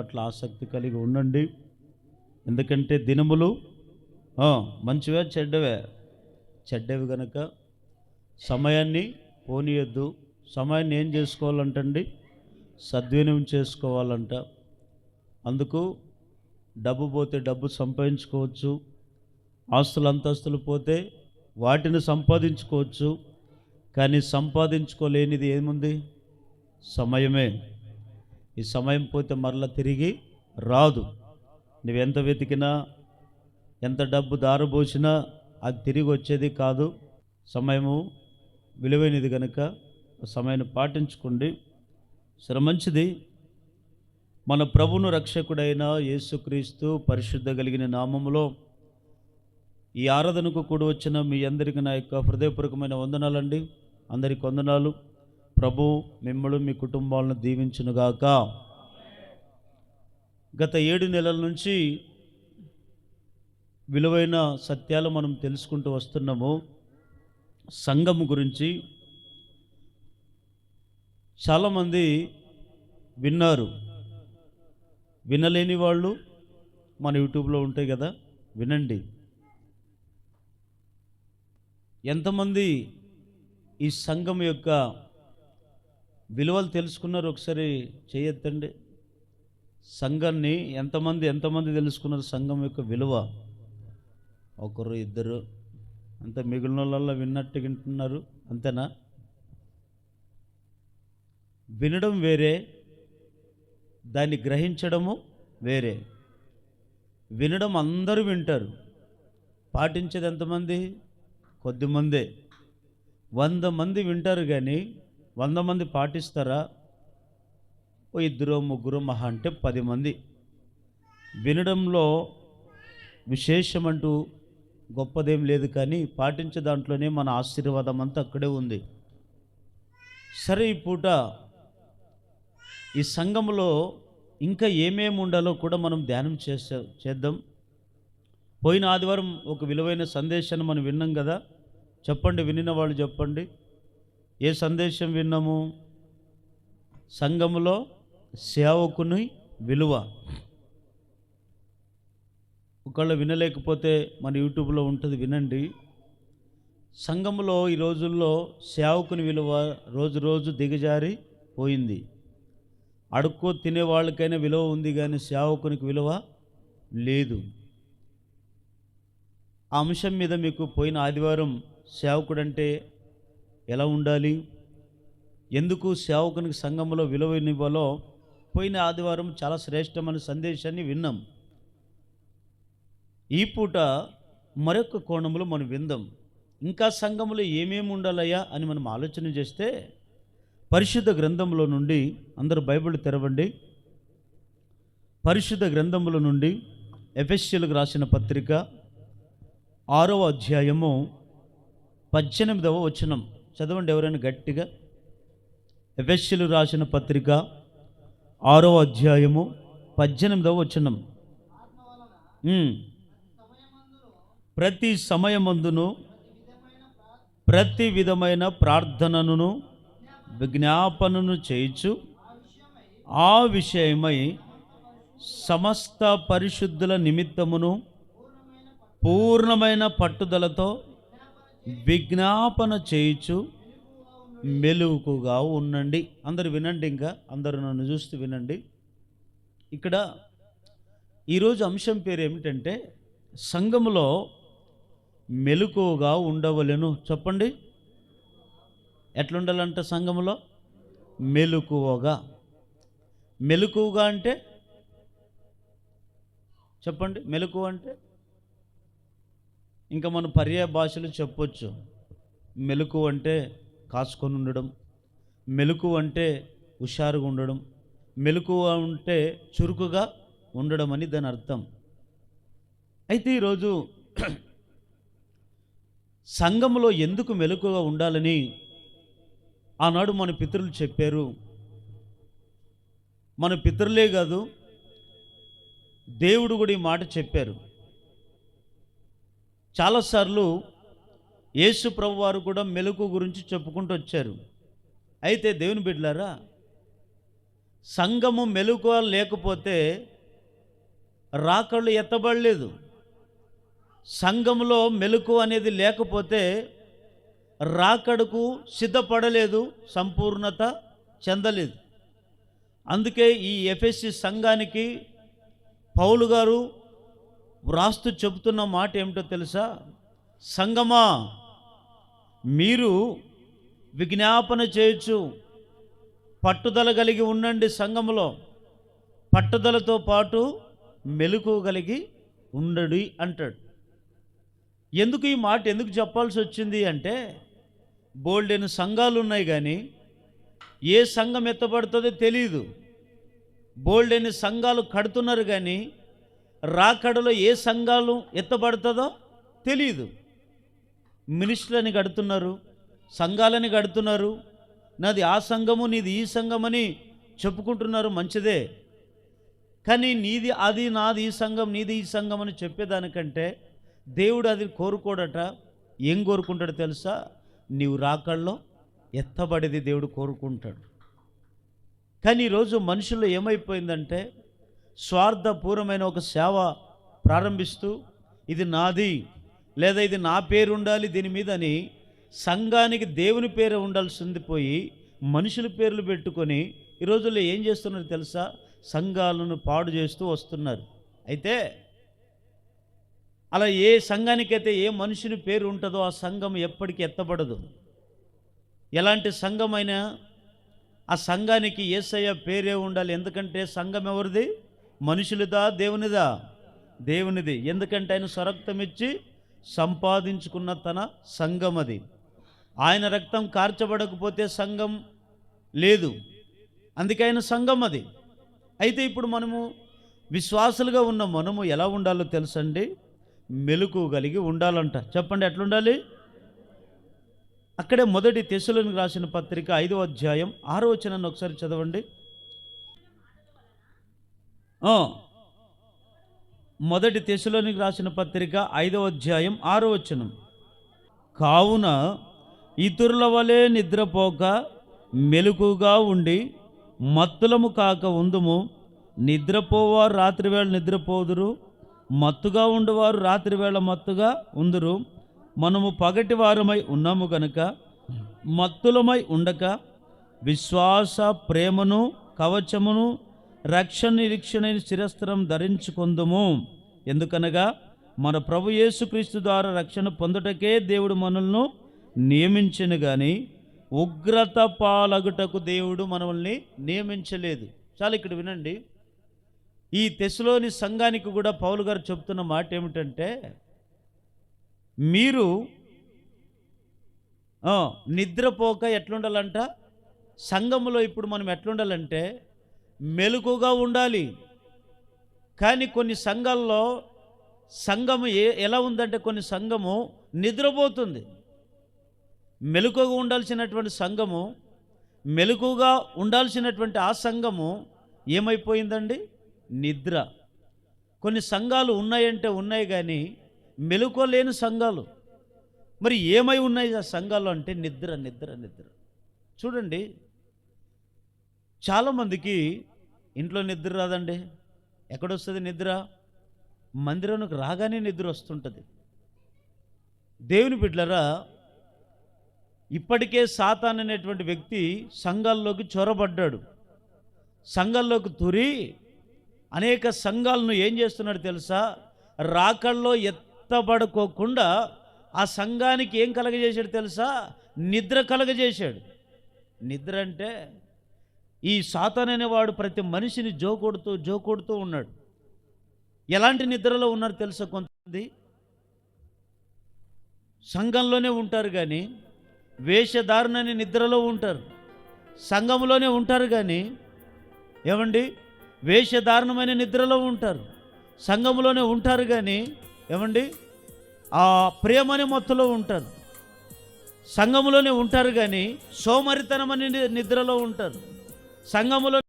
పట్ల ఆసక్తి కలిగి ఉండండి. ఎందుకంటే దినములు మంచివే చెడ్డవే. చెడ్డవి గనక సమయాన్ని పోనీయద్దు. సమయాన్ని ఏం చేసుకోవాలంటండి? సద్వినియోగం చేసుకోవాలంట. అందుకు డబ్బు పోతే డబ్బు సంపాదించుకోవచ్చు. ఆస్తులు అంతస్తులు పోతే వాటిని సంపాదించుకోవచ్చు. కానీ సంపాదించుకోలేనిది ఏముంది? సమయమే. ఈ సమయం పోతే మరలా తిరిగి రాదు. నువ్వెంత వెతికినా ఎంత డబ్బు దారబోసినా అది తిరిగి వచ్చేది కాదు. సమయము విలువైనది కనుక సమయాన్ని పాటించుకోండి. సరే మంచిది. మన ప్రభును రక్షకుడైన యేసుక్రీస్తు పరిశుద్ధ కలిగిన నామములో ఈ ఆరాధనకు కూడి వచ్చిన మీ అందరికీ నా యొక్క హృదయపూర్వకమైన వందనాలండి. అందరికి వందనాలు. ప్రభు మిమ్మల్ని మీ కుటుంబాలను దీవించునుగాక. గత ఏడు నెలల నుంచి విలువైన సత్యాలు మనం తెలుసుకుంటూ వస్తున్నాము. సంఘం గురించి చాలామంది విన్నారు. వినలేని వాళ్ళు మన యూట్యూబ్లో ఉంటాయి కదా వినండి. ఎంతమంది ఈ సంఘం యొక్క విలువలు తెలుసుకున్నారు ఒకసారి చేయొద్దండి. సంఘాన్ని ఎంతమంది ఎంతమంది తెలుసుకున్నారు సంఘం యొక్క విలువ? ఒకరు ఇద్దరు. అంత మిగిలిన వాళ్ళల్లో విన్నట్టు వింటున్నారు. అంతేనా? వినడం వేరే దాన్ని గ్రహించడము వేరే. వినడం అందరూ వింటారు. పాటించేది ఎంతమంది? కొద్దిమందే వంద మంది వింటారు కానీ వంద మంది పాటిస్తారా? ఓ ఇద్దరు ముగ్గురు మహా అంటే పది మంది. వినడంలో విశేషమంటూ గొప్పదేం లేదు కానీ పాటించే దాంట్లోనే మన ఆశీర్వాదం అంతా అక్కడే ఉంది. సరే ఈ పూట ఈ సంఘంలో ఇంకా ఏమేమి ఉండాలో కూడా మనం ధ్యానం చేసే చేద్దాం. పోయిన ఆదివారం ఒక విలువైన సందేశాన్ని మనం విన్నాం కదా? చెప్పండి వినిన వాళ్ళు చెప్పండి. ఏ సందేశం విన్నాము? సంఘములో సేవకుని విలువ. ఒకళ్ళు వినలేకపోతే మన యూట్యూబ్లో ఉంటుంది వినండి. సంఘములో ఈ రోజుల్లో సేవకుని విలువ రోజు రోజు దిగజారి పోయింది. అడుక్కో తినే వాళ్ళకైనా విలువ ఉంది కానీ సేవకునికి విలువ లేదు. ఆ అంశం మీద మీకు పోయిన ఆదివారం సేవకుడంటే ఎలా ఉండాలి? ఎందుకు సేవకునికి సంఘంలో విలువనివ్వాలో పోయిన ఆదివారం చాలా శ్రేష్టమైన సందేశాన్ని విన్నాం. ఈ పూట మరొక కోణంలో మనం విందాం. ఇంకా సంఘంలో ఏమేమి ఉండాలయ్యా అని మనం ఆలోచన చేస్తే పరిశుద్ధ గ్రంథంలో నుండి అందరూ బైబిల్ తెరవండి. పరిశుద్ధ గ్రంథముల నుండి ఎఫెస్యులకు రాసిన పత్రిక ఆరవ అధ్యాయము పద్దెనిమిదవ వచనం. చదవండి ఎవరైనా గట్టిగా. ఎఫెస్యులు రాసిన పత్రిక ఆరో అధ్యాయము పద్దెనిమిదవ వచనం. ప్రతి సమయమందును ప్రతి విధమైన ప్రార్థనను విజ్ఞాపనను చేయించు ఆ విషయమై సమస్త పరిశుద్ధుల నిమిత్తమును పూర్ణమైన పట్టుదలతో విజ్ఞాపన చేయుచు మెలుగుగా ఉండండి. అందరు వినండి ఇంకా అందరూ నన్ను చూస్తూ వినండి. ఇక్కడ ఈరోజు అంశం పేరు ఏమిటంటే సంఘములో మెలుకుగా ఉండవలెను. చెప్పండి. ఎట్లుండాలంట సంఘములో? మెలకువగా. మెలకువగా అంటే? చెప్పండి. మెలకువ అంటే? ఇంకా మన పర్యాయ భాషలు చెప్పొచ్చు. మెలకు అంటే కాసుకొని ఉండడం మెలకు అంటే హుషారుగా ఉండడం మెలకువ అంటే చురుకుగా ఉండడం అని దాని అర్థం. అయితే ఈరోజు సంఘంలో ఎందుకు మెలకుగా ఉండాలని ఆనాడు మన పితరులు చెప్పారు. మన పితరులే కాదు దేవుడు కూడా ఈ మాట చెప్పారు. చాలాసార్లు యేసు ప్రభు వారు కూడా మెలకు గురించి చెప్పుకుంటూ వచ్చారు. అయితే దేవుని బిడ్డలారా సంఘము మెలుగు లేకపోతే రాకళ్ళు ఎత్తబడలేదు. సంఘములో మెలకు అనేది లేకపోతే రాకడకు సిద్ధపడలేదు సంపూర్ణత చెందలేదు. అందుకే ఈ ఎఫ్ఎస్సి సంఘానికి పౌలు గారు వ్రాస్తూ చెబుతున్న మాట ఏమిటో తెలుసా? సంగమా మీరు విజ్ఞాపన చేయొచ్చు. పట్టుదల కలిగి ఉండండి సంఘములో పట్టుదలతో పాటు మెలకు కలిగి ఉండడు అంటాడు. ఎందుకు ఈ మాట ఎందుకు చెప్పాల్సి వచ్చింది అంటే బోల్డెన్ సంఘాలు ఉన్నాయి కానీ ఏ సంఘం ఎత్తబడుతుందో తెలియదు బోల్డెన్ సంఘాలు కడుతున్నారు కానీ రాకడలో ఏ సంఘాలు ఎత్తబడుతుందో తెలియదు మినిస్టర్లని కడుతున్నారు సంఘాలని కడుతున్నారు. నాది ఆ సంఘము నీది ఈ సంఘమని చెప్పుకుంటున్నారు మంచిదే. కానీ నీది అది నాది ఈ సంఘం నీది ఈ సంఘం అని చెప్పేదానికంటే దేవుడు అది కోరుకోడట. ఏం కోరుకుంటాడు తెలుసా? నీవు రాకల్లో ఎత్తబడేది దేవుడు కోరుకుంటాడు. కానీ ఈరోజు మనుషుల్లో ఏమైపోయిందంటే స్వార్థపూర్వమైన ఒక సేవ ప్రారంభిస్తూ ఇది నాది లేదా ఇది నా పేరు ఉండాలి దీని మీదని సంఘానికి దేవుని పేరు ఉండాల్సింది పోయి మనుషుల పేర్లు పెట్టుకొని ఈ రోజుల్లో ఏం చేస్తున్నారు తెలుసా? సంఘాలను పాడు చేస్తూ వస్తున్నారు. అయితే అలా ఏ సంఘానికైతే ఏ మనుషుని పేరు ఉంటుందో ఆ సంఘం ఎప్పటికీ ఎత్తబడదు. ఎలాంటి సంఘమైనా ఆ సంఘానికి ఏసయ్య పేరే ఉండాలి. ఎందుకంటే సంఘం ఎవరిది? మనుషులదా దేవునిదా? దేవునిది. ఎందుకంటే ఆయన స్వరక్తం ఇచ్చి సంపాదించుకున్న తన సంఘం అది ఆయన రక్తం కార్చబడకపోతే సంఘం లేదు. అందుకే ఆయన సంఘం అది అయితే ఇప్పుడు మనము విశ్వాసులుగా ఉన్న మనము ఎలా ఉండాలో తెలుసండి? మెలకు కలిగి ఉండాలంట. చెప్పండి ఎట్లుండాలి? అక్కడే మొదటి తెసులను రాసిన పత్రిక ఐదో అధ్యాయం ఆరో వచనాన్ని ఒకసారి చదవండి. మొదటి తెశలోనికి రాసిన పత్రిక ఐదో అధ్యాయం ఆరో వచనం. కావున ఇతరుల వలె నిద్రపోక మెలకుగా ఉండి మత్తులము కాక ఉందుము. నిద్రపోవారు రాత్రివేళ నిద్రపోదురు మత్తుగా ఉండేవారు రాత్రివేళ మత్తుగా ఉందురు. మనము పగటి వారమై ఉన్నాము గనుక మత్తులమై ఉండక విశ్వాస ప్రేమను కవచమును రక్షణ నిరీక్షణ శిరస్త్రం ధరించుకుందుము. ఎందుకనగా మన ప్రభు యేసుక్రీస్తు ద్వారా రక్షణ పొందుటకే దేవుడు మనల్ని నియమించను కానీ ఉగ్రత పాలగుటకు దేవుడు మనల్ని నియమించలేదు. చాలా ఇక్కడ వినండి. ఈ తెశలోని సంఘానికి కూడా పౌలు గారు చెప్తున్న మాట ఏమిటంటే మీరు నిద్రపోక ఎట్లుండాలంట? సంఘములో ఇప్పుడు మనం ఎట్లుండాలంటే మెలకుగా ఉండాలి. కానీ కొన్ని సంఘాల్లో సంఘము ఏ ఎలా ఉందంటే కొన్ని సంఘము నిద్రపోతుంది. మెలకుగా ఉండాల్సినటువంటి సంఘము మెలకుగా ఉండాల్సినటువంటి ఆ సంఘము ఏమైపోయిందండి? నిద్ర. కొన్ని సంఘాలు ఉన్నాయంటే ఉన్నాయి కానీ మెలుకోలేని సంఘాలు. మరి ఏమై ఉన్నాయి ఆ సంఘాలు అంటే నిద్ర నిద్ర నిద్ర. చూడండి చాలామందికి ఇంట్లో నిద్ర రాదండి. ఎక్కడొస్తుంది నిద్ర? మందిరానికి రాగానే నిద్ర వస్తుంటుంది. దేవుని బిడ్డలరా ఇప్పటికే సాతాన్ అనేటువంటి వ్యక్తి సంఘాల్లోకి చొరబడ్డాడు. సంఘాల్లోకి తురి అనేక సంఘాలను ఏం చేస్తున్నాడు తెలుసా? రాకల్లో ఎత్తబడుకోకుండా ఆ సంఘానికి ఏం కలగజేశాడు తెలుసా? నిద్ర కలగజేశాడు. నిద్ర అంటే ఈ సాతాన్ అనేవాడు ప్రతి మనిషిని జోకొడుతూ జోకొడుతూ ఉన్నాడు. ఎలాంటి నిద్రలో ఉన్నారు తెలుసా కొంతమంది? సంఘంలోనే ఉంటారు కానీ వేషధారణని నిద్రలో ఉంటారు. సంఘంలోనే ఉంటారు కానీ ఏమండి? వేషధారణమైన నిద్రలో ఉంటారు. సంఘంలోనే ఉంటారు కానీ ఏమండి? ఆ ప్రేమని మొత్తలో ఉంటారు. సంఘంలోనే ఉంటారు కానీ సోమరితనం అనే నిద్రలో ఉంటారు. సంఘములో